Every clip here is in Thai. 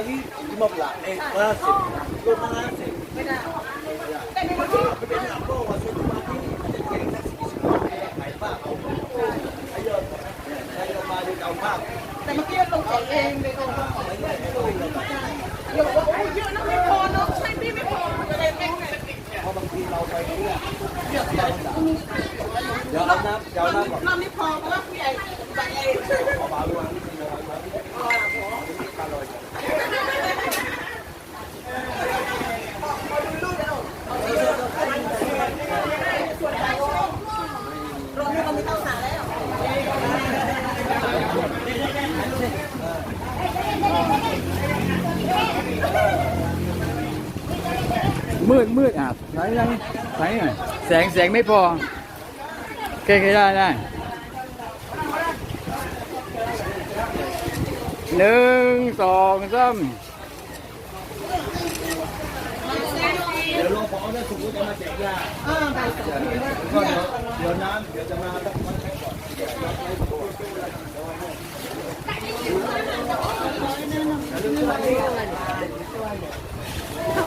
บหลักเองเออสิบลบมาห้าสิบไม่ได้ไม่เป็นอัพโลกว่าสุดมาที่จะเก่งสักสี่สิบไหนป้าเอาไอ้ยอดไอ้ยอดมาดูเอาภาพแต่เมื่อกี้ลงของเองไปลงของไม่ได้ไม่รู้เลยเดี๋ยอกว่าโอ้ยเยอะนะไม่พอเนาะใช่พี่ไม่พอจะได้แม่งไงเพราะบางทีเราไปเนี่ยเดี๋ยวเอาน้ำเดี๋ยวเอาน้ำก่อนเราไม่พอเพราะว่าผู้ใหญ่ใส่เองขอบาลวงนิดนึงนะครับรถเราไม่ต้องสั่งแล้วมืดมืดอะไหนไหนไหนหน่อยแสงแสงไม่พอโอ เคโอเคได้ได้หนึ่งสองสามเดี๋ยวรอพอได้ถูกจะมาแจกยาก็เดี๋ยวเดี๋ยวน้ำเดี๋ยวจะมาตั้งมันให้ก่อนเดอกเฮ้แล้วเตะดอกมาอยู่แล้ว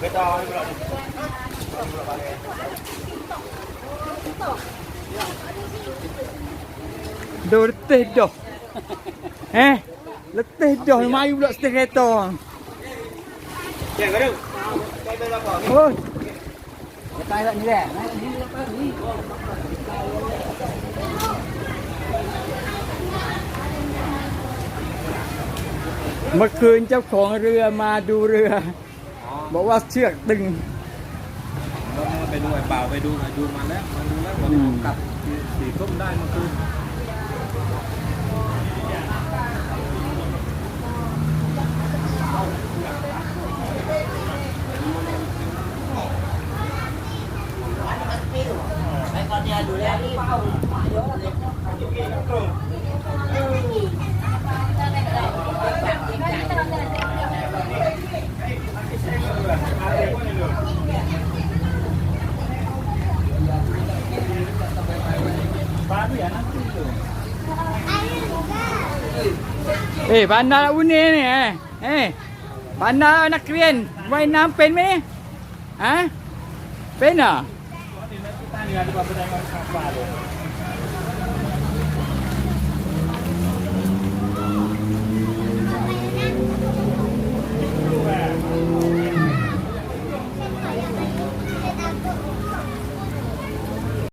cái to cái đồ. Tê đồ eh là tê đồ mai ulo tê cái to. Chèn cái đâu ôi tay lại như เมื่อคืนเจ้าของเรือมาดูเรือบอกว่าเชือกตึงเราไปดูไอ้เปล่าไปดูหน่อยดูมาแล้วมาดูแล้ววันนี้กลับสีส้มได้เมื่อคืน เอ้ยบรรดาอุนเนี่ยเนี่ยเอ้ยบรรดานักเรียนว่ายน้ำเป็นไหมเนี่ยฮะเป็นเหรอ